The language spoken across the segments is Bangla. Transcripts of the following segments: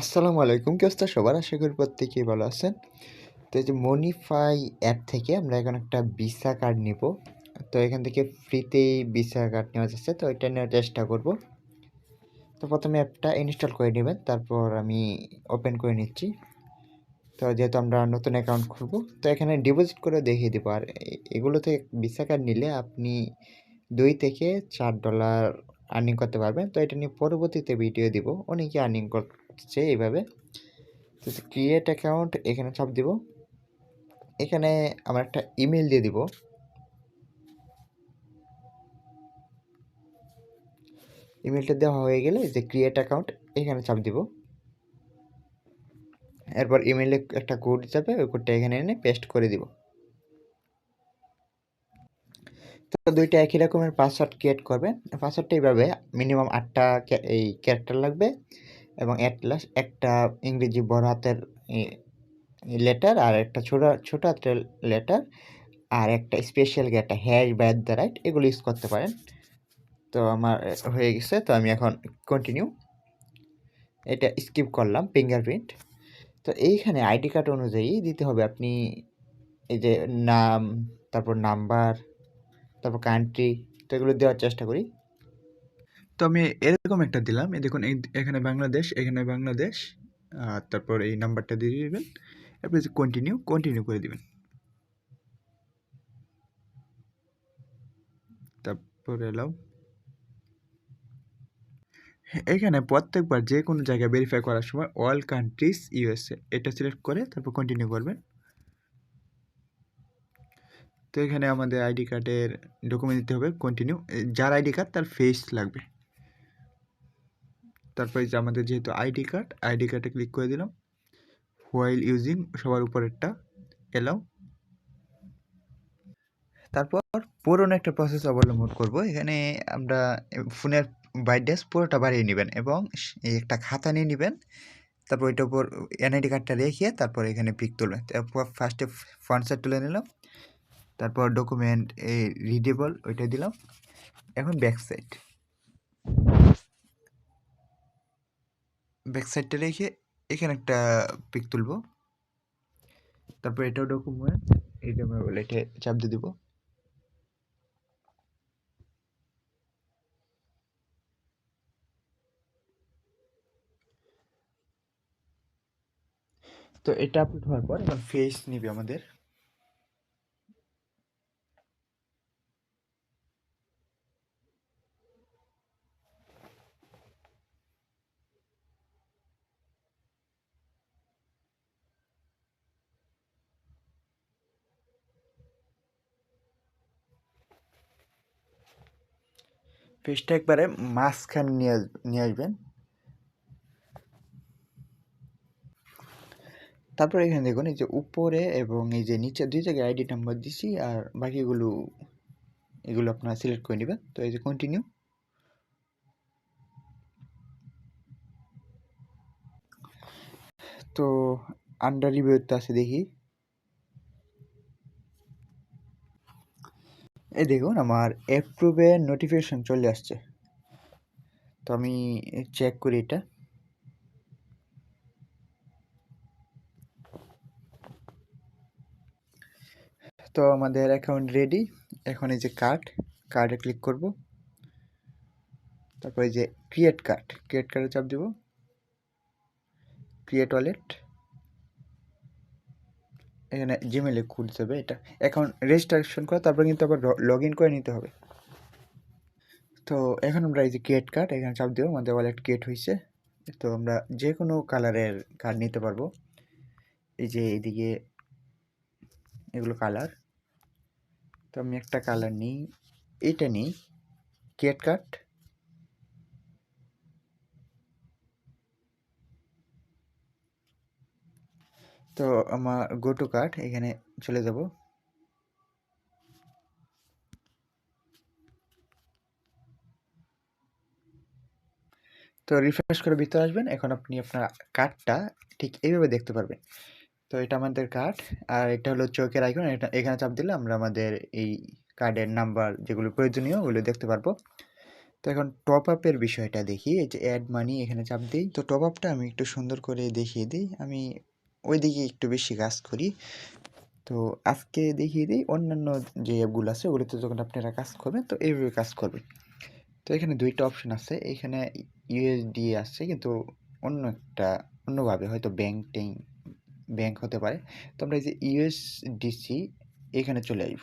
আসসালামু আলাইকুম, কি অবস্থা সবার? আশা করি প্রত্যেকেই ভালো আছেন। তো এই যে মনিফাই অ্যাপ থেকে আমরা এখন একটা ভিসা কার্ড নিব। তো এখান থেকে ফ্রিতেই ভিসা কার্ড নেওয়া যাচ্ছে, তো এটা নেওয়ার চেষ্টা করব। তো প্রথমে অ্যাপটা ইনস্টল করে নেবেন, তারপর আমি ওপেন করে নিচ্ছি। তো যেহেতু আমরা নতুন অ্যাকাউন্ট খুলব, তো এখানে ডিপোজিট করে দেখিয়ে দেবো। আর এগুলো থেকে ভিসা কার্ড নিলে আপনি দুই থেকে চার ডলার আর্নিং করতে পারবেন। তো এটা নিয়ে পরবর্তীতে ভিডিও দিব, অনেকে আর্নিং করছে এইভাবে। তো ক্রিয়েট অ্যাকাউন্ট এখানে চাপ দিব। এখানে আমার একটা ইমেল দিয়ে দিব। ইমেলটা দেওয়া হয়ে গেলে যে ক্রিয়েট অ্যাকাউন্ট এখানে চাপ দিব। এরপর ইমেলে একটা কোড যাবে, ওই কোডটা এখানে এনে পেস্ট করে দিব। তো দুইটা একই রকমের পাসওয়ার্ড ক্রিয়েট করবে। পাসওয়ার্ডটা এইভাবে মিনিমাম আটটা এই ক্যারেক্টার লাগবে। এবং অ্যাট লাস্ট একটা ইংরেজি বড় হাতের লেটার আর একটা ছোট ছোট হাতের লেটার আর একটা স্পেশাল একটা হ্যাশ বা অ্যাট দ্য রাইট এগুলো ইউজ করতে পারেন। তো আমার হয়ে গেছে, তো আমি এখন কন্টিনিউ এটা স্কিপ করলাম ফিঙ্গারপ্রিন্ট তো এইখানে আইডি কার্ড অনুযায়ী দিতে হবে আপনি এই যে নাম, তারপর নাম্বার তারপর কান্ট্রি তো এগুলো দেওয়ার চেষ্টা করি। তো আমি এরকম একটা দিলাম। এই দেখুন এখানে বাংলাদেশ এখানে বাংলাদেশ, আর তারপর এই নাম্বারটা দিয়ে দেবেন। এরপর কন্টিনিউ কন্টিনিউ করে দিবেন। তারপর এলাম এখানে প্রত্যেকবার যে কোনো জায়গায় ভেরিফাই করার সময় অল কান্ট্রিজ ইউএসএ এটা সিলেক্ট করে তারপর কন্টিনিউ করবেন। তো এখানে আমাদের আইডি কার্ডের ডকুমেন্ট দিতে হবে কন্টিনিউ যার আইডি কার্ড তার ফেস লাগবে। তারপরে যে আমাদের যেহেতু আইডি কার্ড, আইডি কার্ডে ক্লিক করে দিলাম। হোয়াইল ইউজিং সবার উপরেরটা এলাও তারপর পুরনো একটা প্রসেস অবলম্বন করব। এখানে আমরা ফোনের ব্রাইটনেস পুরোটা বাড়িয়ে নেবেন এবং একটা খাতা নিয়ে নেবেন। তারপর ওইটার উপর এনআইডি কার্ডটা রেখে তারপর এখানে পিক তুলবেন। তারপর ফার্স্টে ফ্রন্ট সাইড তুলে নিলাম। তারপর ডকুমেন্ট এই রিডেবল ওইটা দিলাম। এখন ব্যাক সাইড ব্যাক সাইডটা রেখে এখানে একটা পিক তুলবো। তারপর এটাও ডকুমেন্ট এইটা আমরা বলে এটা চাপ দিয়ে দিব। তো এটা আপলোড হওয়ার পর এখন ফেস নিবে আমাদের। ফেসটা একবারে মাঝখানে নিয়ে নিয়ে আসবেন। তারপর এখানে দেখুন, এই যে উপরে এবং এই যে নিচে দুই জায়গায় আইডি নাম্বার দিছি আর বাকিগুলো, এগুলো আপনারা সিলেক্ট করে নেবেন। তো এই যে কন্টিনিউ তো আন্ডার রিভিউতে আছে দেখি। এই দেখুন, আমার অ্যাপ্রুভের নোটিফিকেশান চলে আসছে। তো আমি চেক করি এটা। তো আমাদের অ্যাকাউন্ট রেডি এখন এই যে কার্ড কার্ডে ক্লিক করব। তারপরে যে ক্রিয়েট কার্ড ক্রিয়েট কার্ডে চাপ দেব। ক্রিয়েট ওয়ালেট এখানে জিমেলে খুলতে হবে, এটা এখন রেজিস্ট্রেশন করা, তারপরে কিন্তু আবার লগ ইন করে নিতে হবে। তো এখন আমরা এই যে ক্রিয়েট কার্ড এখানে চাপ দেবো আমাদের ওয়ালেট ক্রিয়েট হয়েছে। তো আমরা যে কোনো কালারের কার্ড নিতে পারব। এই যে এইদিকে এগুলো কালার তো আমি একটা কালার নিই, এইটা নিই ক্রিয়েট কার্ড তো আমার গো টু কার্ড এখানে চলে যাব। তো রিফ্রেশ করে ভিতরে আসবেন, এখন আপনি আপনার কার্ডটা ঠিক এইভাবে দেখতে পারবেন। তো এটা আমাদের কার্ড আর এটা হলো চোখের আইকন এটা এখানে চাপ দিলে আমরা আমাদের এই কার্ডের নাম্বার যেগুলো প্রয়োজনীয়, ওগুলো দেখতে পারব। তো এখন টপ আপের বিষয়টা দেখি, এই যে অ্যাড মানি এখানে চাপ দিই। তো টপ আপটা আমি একটু সুন্দর করে দেখিয়ে দিই। আমি ওই দিকে একটু বেশি কাজ করি। তো আজকে দেখিয়ে দিই অন্যান্য যে অ্যাপগুলো আছে, ওগুলোতে যখন আপনারা কাজ করবেন, তো এইভাবে কাজ করবেন। তো এখানে দুইটা অপশন আছে, এখানে ইউএসডি আছে, কিন্তু অন্য একটা, অন্যভাবে হয়তো ব্যাংক ব্যাংক হতে পারে। তো আমরা এই যে ইউএসডিসি এখানে চলে আসব।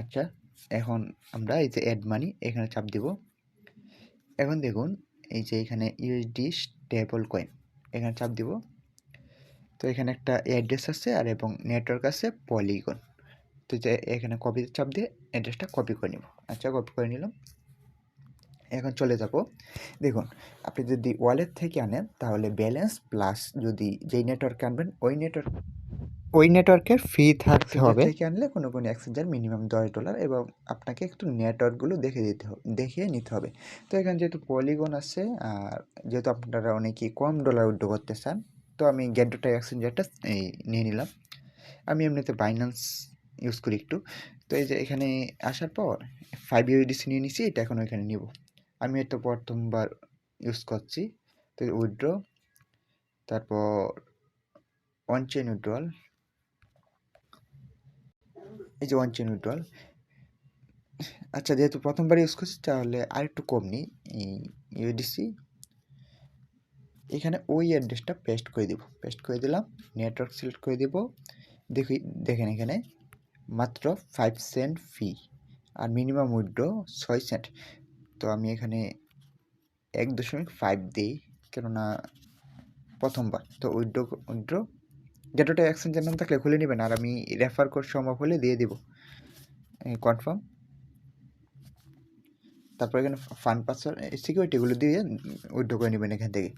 আচ্ছা এখন আমরা এই যে অ্যাড মানি এখানে চাপ দিব। এখন দেখুন, এই যে এখানে ইউএসডি স্টেবল কয়েন এখানে চাপ দিব। তো এখানে একটা অ্যাড্রেস আছে আর এবং নেটওয়ার্ক আছে পলিগন তো যে এখানে কপি চাপ দিয়ে অ্যাড্রেসটা কপি করে নিব। আচ্ছা কপি করে নিলাম। এখন চলে যাব। দেখুন আপনি যদি ওয়ালেট থেকে আনেন তাহলে ব্যালেন্স প্লাস যদি যেই নেটওয়ার্কে আনবেন ওই নেটওয়ার্ক ওই নেটওয়ার্কের ফি থাকতে হবে। থেকে আনলে কোনো কোনো এক্সচেঞ্জের মিনিমাম দশ ডলার এবং আপনাকে একটু নেটওয়ার্কগুলো দেখে দিতে হবে দেখিয়ে নিতে হবে। তো এখানে যেহেতু পলিগন আছে আর যেহেতু আপনারা অনেকেই কম ডলার উইড্রো করতে চান তো আমি গ্যাডোটা এক্সচেঞ্জারটা এই নিয়ে নিলাম। আমি এমনিতে বাইন্যান্স ইউজ করি একটু। তো এই যে এখানে আসার পর ফাইভ ইউডিসি নিয়ে নিছি, এটা এখন ওইখানে নিব। আমি এটা প্রথমবার ইউজ করছি। তো উইড্রো তারপর ওয়ান চেন উইড্রল এই যে ওয়ান চেন উইড্রল আচ্ছা যেহেতু প্রথমবার ইউজ করছি, তাহলে আর একটু কম নিই। ইউডিসি এখানে ওই অ্যাড্রেসটা পেস্ট করে দিব। পেস্ট করে দিলাম নেটওয়ার্ক সিলেক্ট করে দিব। দেখি, দেখেন এখানে মাত্র ফাইভ সেন্ট ফি আর মিনিমাম উইড্রো ছয় সেন্ট তো আমি এখানে এক দশমিক ফাইভ দিই, কেননা প্রথমবার। তো উইড্রো উইড্রো যেটা এক্সচেঞ্জের নাম থাকলে খুলে নেবেন আর আমি রেফার কোড সম্ভব হলে দিয়ে দিব। কনফার্ম তারপর এখানে ফান্ড পাসওয়ার্ড সিকিউরিটিগুলো দিয়ে উইড্রো করে নেবেন এখান থেকে।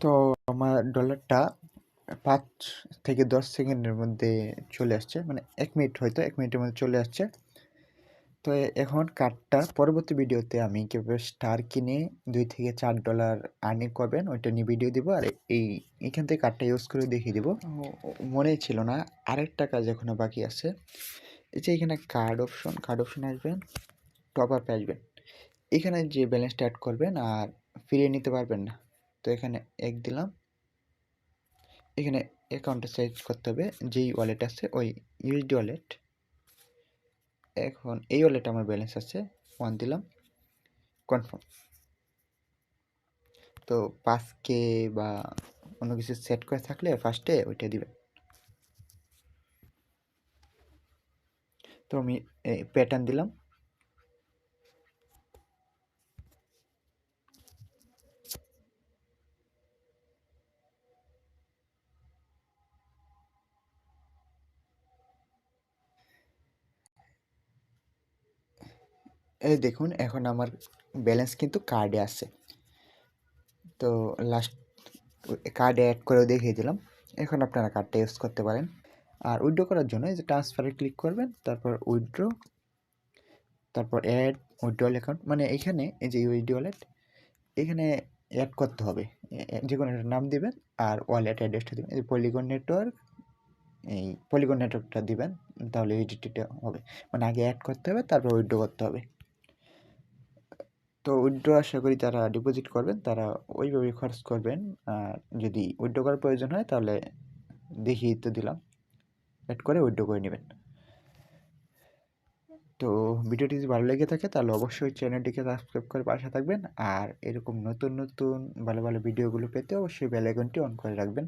তো আমার ডলারটা পাঁচ থেকে দশ সেকেন্ডের মধ্যে চলে আসছে মানে এক মিনিট হয়তো এক মিনিটের মধ্যে চলে আসছে। তো এখন কার্ডটা পরবর্তী ভিডিওতে আমি কীভাবে স্টার কিনে দুই থেকে চার ডলার আর্নিং করবেন ওইটা নিয়ে ভিডিও দিব। আর এই এখান থেকে কার্ডটা ইউজ করে দেখিয়ে দিব। মনেই ছিল না আরেকটা কাজ এখনও বাকি আছে। এই যে এখানে কার্ড অপশন কার্ড অপশন আসবেন টপ আপে আসবেন। এখানে যে ব্যালেন্সটা অ্যাড করবেন আর ফিরিয়ে নিতে পারবেন না। তো এখানে এক দিলাম। এখানে অ্যাকাউন্টে সাইজ করতে হবে, যেই ওয়ালেট আছে ওই ইউএসডি ওয়ালেট এখন এই ওয়ালেটে আমার ব্যালেন্স আছে ওয়ান দিলাম কনফার্ম তো পাঁচ কে বা অন্য কিছু সেট করে থাকলে ফার্স্টে ওইটা দিবেন। তো আমি প্যাটার্ন দিলাম। এই দেখুন, এখন আমার ব্যালেন্স কিন্তু কার্ডে আছে। তো লাস্ট কার্ডে অ্যাড করেও দেখিয়ে দিলাম। এখন আপনারা কার্ডটা ইউজ করতে পারেন। আর উইথড্র করার জন্য এই যে ট্রান্সফারে ক্লিক করবেন, তারপর উইথড্র তারপর অ্যাড উইথড্রল অ্যাকাউন্ট মানে এখানে এই যে ইউএসডি ওয়ালেট এখানে অ্যাড করতে হবে। যে কোনো একটা নাম দেবেন আর ওয়ালেট অ্যাড্রেসটা দেবেন। এই যে পলিগন নেটওয়ার্ক এই পলিগন নেটওয়ার্কটা দিবেন, তাহলে ইউডিটিটা হবে। মানে আগে অ্যাড করতে হবে, তারপর উইথড্র করতে হবে। তো উইথড্র আশা করি যারা ডিপোজিট করবেন, তারা ওইভাবে খরচ করবেন। আর যদি উইথড্র করার প্রয়োজন হয়, তাহলে দেখিয়ে তো দিলাম। অ্যাড করে উইথড্র করে নেবেন। তো ভিডিওটি যদি ভালো লেগে থাকে, তাহলে অবশ্যই চ্যানেলটিকে সাবস্ক্রাইব করে পাশে থাকবেন। আর এরকম নতুন নতুন, ভালো ভালো ভিডিওগুলো পেতে অবশ্যই বেল আইকনটি অন করে রাখবেন।